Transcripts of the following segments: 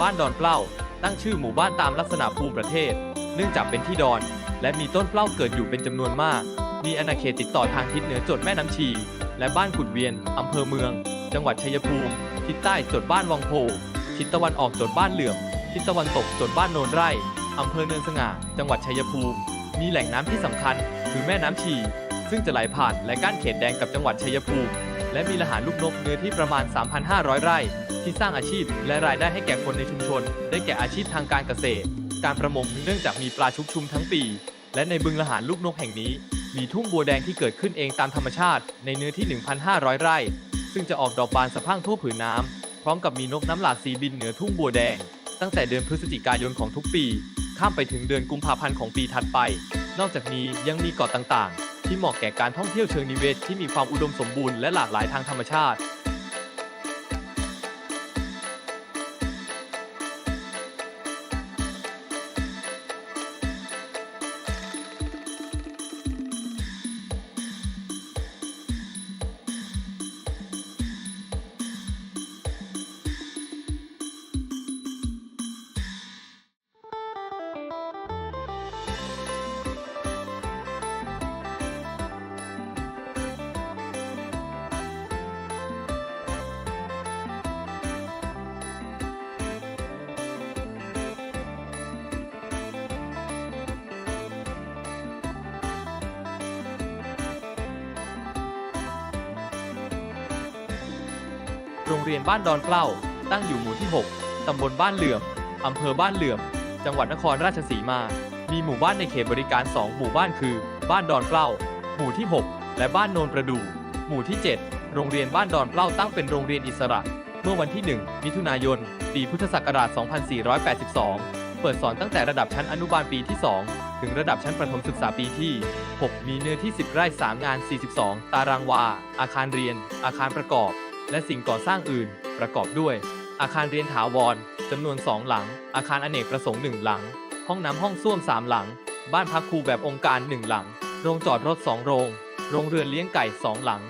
บ้านดอนเปล้าตั้งชื่อหมู่บ้านตามลักษณะภูมิประเทศ เนื่องจากเป็นที่ดอน และมีต้นเปล้าเกิดอยู่เป็นจำนวนมาก มีอาณาเขตติดต่อทางทิศเหนือจดแม่น้ำชี และบ้านกุดเวียนอำเภอเมือง จังหวัดชัยภูมิ ทิศใต้จดบ้านวังโพทิศตะวันออกจดบ้านเหลื่อม ทิศตะวันตกจดบ้านโนนไร่อำเภอเนินสง่า จังหวัดชัยภูมิ มีแหล่งน้ำที่สำคัญ คือแม่น้ำชี ซึ่งจะไหลผ่านและกั้นเขตแดงกับจังหวัดชัยภูมิ และมีละหารลูกนกเนื้อที่ประมาณ 3,500 ไร่ ที่สร้างอาชีพและรายได้ให้แก่คนในชุมชน ได้แก่อาชีพทางการเกษตร การประมงเนื่องจากมีปลาชุกชุมทั้งปี และในบึงละหารลูกนกแห่งนี้ มีทุ่งบัวแดงที่เกิดขึ้นเองตามธรรมชาติ ในเนื้อที่ 1,500 ไร่ ซึ่งจะออกดอกบานสะพั่งทั่วผืนน้ำพร้อมกับมีนกน้ำหลากสีบินเหนือทุ่งบัวแดง ตั้งแต่เดือนพฤศจิกายนของทุกปี ข้ามไปถึงเดือนกุมภาพันธ์ของปีถัดไป นอกจากนี้ยังมีเกาะต่างๆ ที่เหมาะแก่การท่องเที่ยวเชิงนิเวศที่มีความอุดมสมบูรณ์และหลากหลายทางธรรมชาติ โรงเรียนบ้านดอนเปล้า ตั้งอยู่หมู่ที่ 6 ตำบลบ้านเหลื่อม อำเภอบ้านเหลื่อม จังหวัดนครราชสีมา มีหมู่บ้านในเขตบริการ 2 หมู่บ้านคือ บ้านดอนเปล้า หมู่ที่ 6 และบ้านโนนประดู่ หมู่ที่ 7 โรงเรียนบ้านดอนเปล้าตั้งเป็นโรงเรียนอิสระ เมื่อวันที่ 1 มิถุนายน ปีพุทธศักราช 2482 เปิดสอนตั้งแต่ระดับชั้นอนุบาลปีที่ 2 ถึงระดับชั้นประถมศึกษาปีที่ 6 มีเนื้อที่ 10 ไร่ 3 งาน 42 ตารางวา อาคารเรียน อาคารประกอบ และสิ่งก่อสร้างอื่น ประกอบด้วย อาคารเรียนถาวรจำนวน 2 หลัง อาคารอเนกประสงค์ 1 หลัง ห้องน้ำห้องส้วม 3 หลัง บ้านพักครูแบบองค์การ 1 หลัง โรงจอดรถ 2 โรง โรงเรือนเลี้ยงไก่ 2 หลัง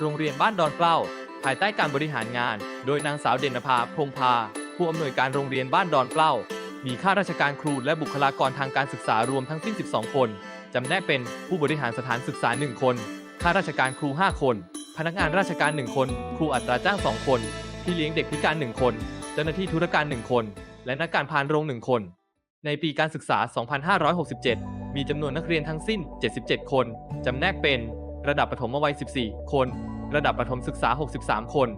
โรงเรียนบ้านดอนเปล้าภายใต้การบริหารงาน โดยนางสาวเด่นภาพรหมพา ผู้อำนวยการโรงเรียนบ้านดอนเปล้า มีข้าราชการครูและบุคลากรทางการศึกษารวมทั้งสิ้น 12 คน จำแนกเป็นผู้บริหารสถานศึกษา 1 คน ข้าราชการครู 5 คน พนักงานราชการ 1 คน ครูอัตราจ้าง 2 คน พี่เลี้ยงเด็กพิการ 1 คน เจ้าหน้าที่ธุรการ 1 คน และนักการพานโรง 1 คน ในปีการศึกษา 2567 มีจำนวนนักเรียนทั้งสิ้น 77 คน จำแนกเป็น ระดับประถมวัย 14 คน ระดับประถมศึกษา 63 คน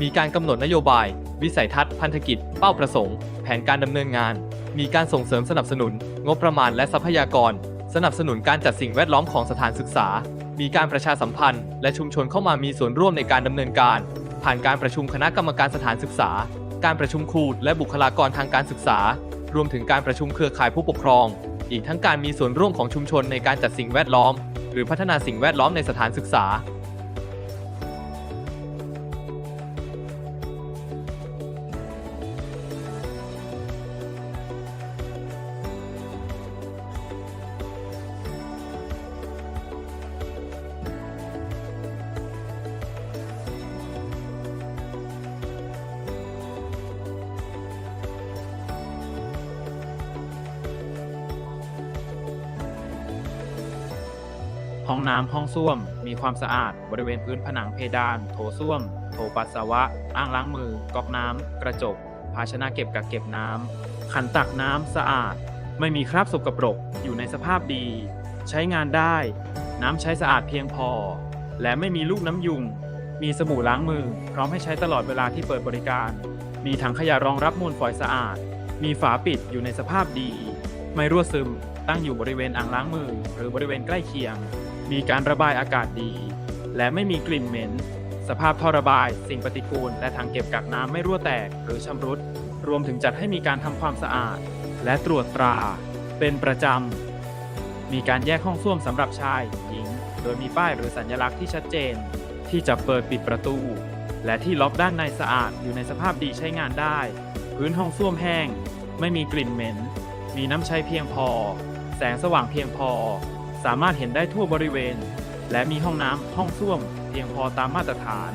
มีการกำหนดนโยบาย วิสัยทัศน์พันธกิจ เป้าประสงค์ แผนการดำเนินงาน มีการส่งเสริมสนับสนุน งบประมาณและทรัพยากร สนับสนุนการจัดสิ่งแวดล้อมของสถานศึกษา มีการประชาสัมพันธ์ และชุมชนเข้ามามีส่วนร่วมในการดำเนินการ ผ่านการประชุมคณะกรรมการสถานศึกษา การประชุมครูและบุคลากรทางการศึกษา รวมถึงการประชุมเครือข่ายผู้ปกครอง อีกทั้งการมีส่วนร่วมของชุมชนในการจัดสิ่งแวดล้อม หรือพัฒนาสิ่งแวดล้อมในสถานศึกษา ห้องน้ำห้องส้วม มีความสะอาด บริเวณพื้นผนังเพดาน โถส้วม โถปัสสาวะ อ่างล้างมือ ก๊อกน้ำ กระจก ภาชนะเก็บกักเก็บน้ำ ขันตักน้ำสะอาด ไม่มีคราบสกปรก อยู่ในสภาพดี ใช้งานได้ น้ำใช้สะอาดเพียงพอ และไม่มีลูกน้ำยุง มีสบู่ล้างมือ พร้อมให้ใช้ตลอดเวลาที่เปิดบริการ มีถังขยะรองรับมูลฝอยสะอาด มีฝาปิดอยู่ในสภาพดี ไม่รั่วซึม ตั้งอยู่บริเวณอ่างล้างมือ หรือบริเวณใกล้เคียง มีการระบายอากาศดี และไม่มีกลิ่นเหม็น สภาพท่อระบาย สิ่งปฏิกูล และถังเก็บกักน้ำไม่รั่วแตกหรือชำรุด รวมถึงจัดให้มีการทำความสะอาด และตรวจตรา เป็นประจำ มีการแยกห้องส้วมสำหรับชายหญิง โดยมีป้ายหรือสัญลักษณ์ที่ชัดเจน ที่จะเปิดปิดประตู และที่ล็อกด้านในสะอาดอยู่ในสภาพดีใช้งานได้ พื้นห้องส้วมแห้ง ไม่มีกลิ่นเหม็น มีน้ำใช้เพียงพอ แสงสว่างเพียงพอ สามารถเห็นได้ทั่วบริเวณ และมีห้องน้ำห้องส้วมเพียงพอตามมาตรฐาน